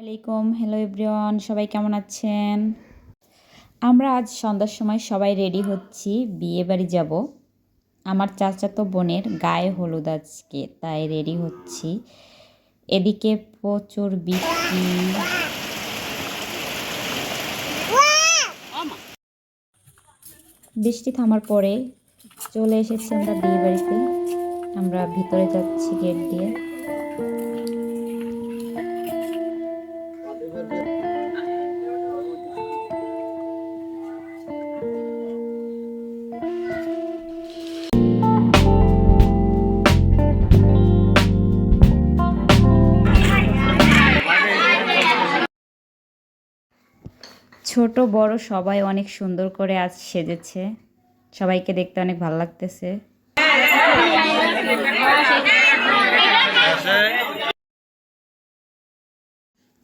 আলাইকুম hello everyone সবাই কেমন আছেন? আমরা আজ সন্ধ্যার সময় সবাই রেডি হচ্ছি, বিয়ে বাড়ি যাব। আমার চাচাতো বোনের গায়ে হলুদ আজকে, তাই রেডি হচ্ছি। এদিকে প্রচুর বৃষ্টি। বৃষ্টি থামার পরে চলে এসেছি আমরা বিয়ে বাড়িতে। আমরা ভিতরে যাচ্ছি গেট দিয়ে। ছোট, বড় সবাই অনেক সুন্দর করে আজ সেজেছে। সবাইকে দেখতে অনেক ভালো লাগতেছে।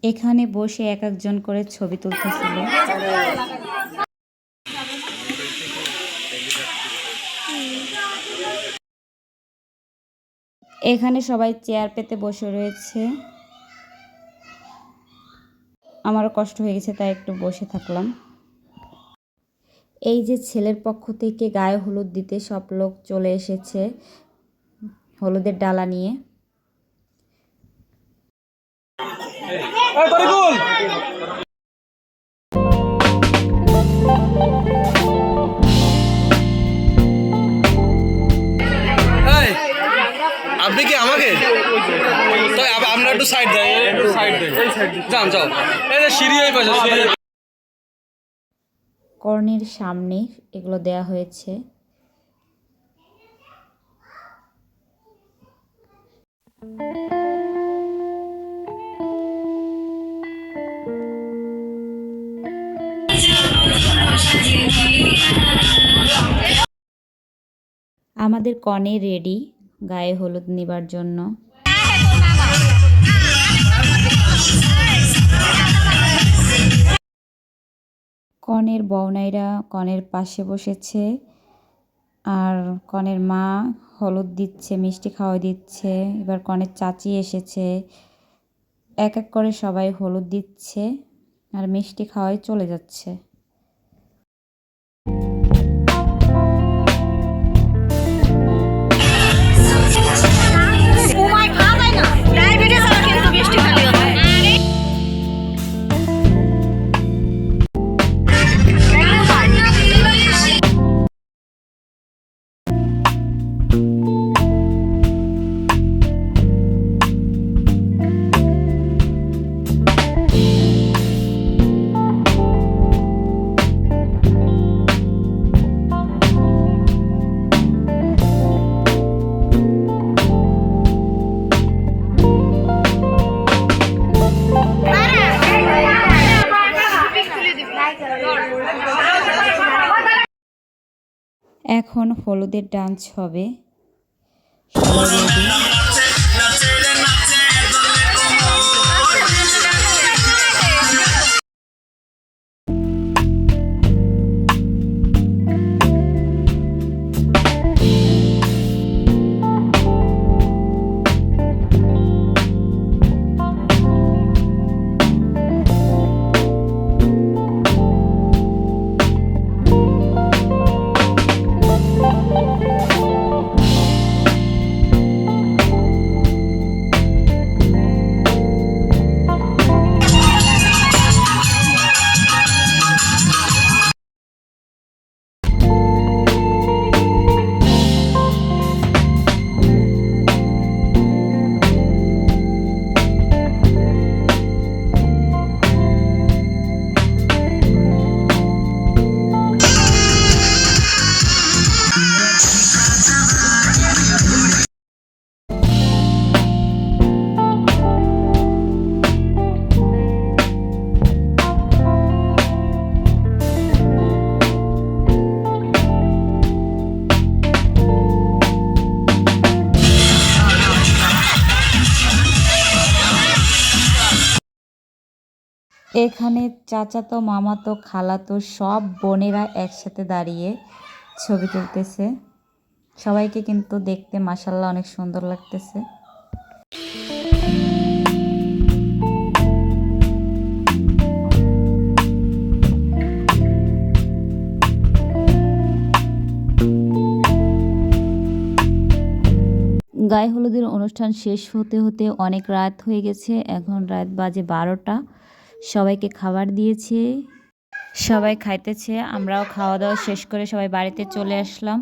এখানে বসে এক একজন করে ছবি তুলতেছিল। এখানে সবাই চেয়ার পেতে বসে রয়েছে। আমারও কষ্ট হয়ে গেছে, তাই একটু বসে থাকলাম। এই যে ছেলের পক্ষ থেকে গায়ে হলুদ দিতে সব লোক চলে এসেছে হলুদের ডালা নিয়ে। এই, আপনি কি আমাকে? আমরা একটু সাইড দেয় একটু সাইড দেয় যান যাও। এই সিঁড়ি পাশে কর্ণের সামনে এগুলো দেয়া হয়েছে। আমাদের কনে রেডি গায়ে হলুদ নিবার জন্য। কনের বউনাইরা কনের পাশে বসেছে। আর কনের মা হলুদ দিচ্ছে, মিষ্টি খাওয়া দিচ্ছে, এবার কনের চাচি এসেছে। এক এক করে সবাই হলুদ দিচ্ছে আর মিষ্টি খাওয়াই চলে যাচ্ছে। এখন হলুদের ডান্স হবে। এখানে চাচাতো, মামাতো, খালাতো সব বোনেরা একসাথে দাঁড়িয়ে ছবি তুলতেছে। সবাইকে কিন্তু দেখতে মাসাল্লাহ অনেক সুন্দর লাগতেছে। গায়ে হলুদের অনুষ্ঠান শেষ হতে হতে অনেক রাত হয়ে গেছে। এখন রাত বাজে বারোটা। সবাইকে খাবার দিয়েছে। সবাই খাইতেছে আমরাও খাওয়া দাওয়া শেষ করে সবাই বাড়িতে চলে আসলাম।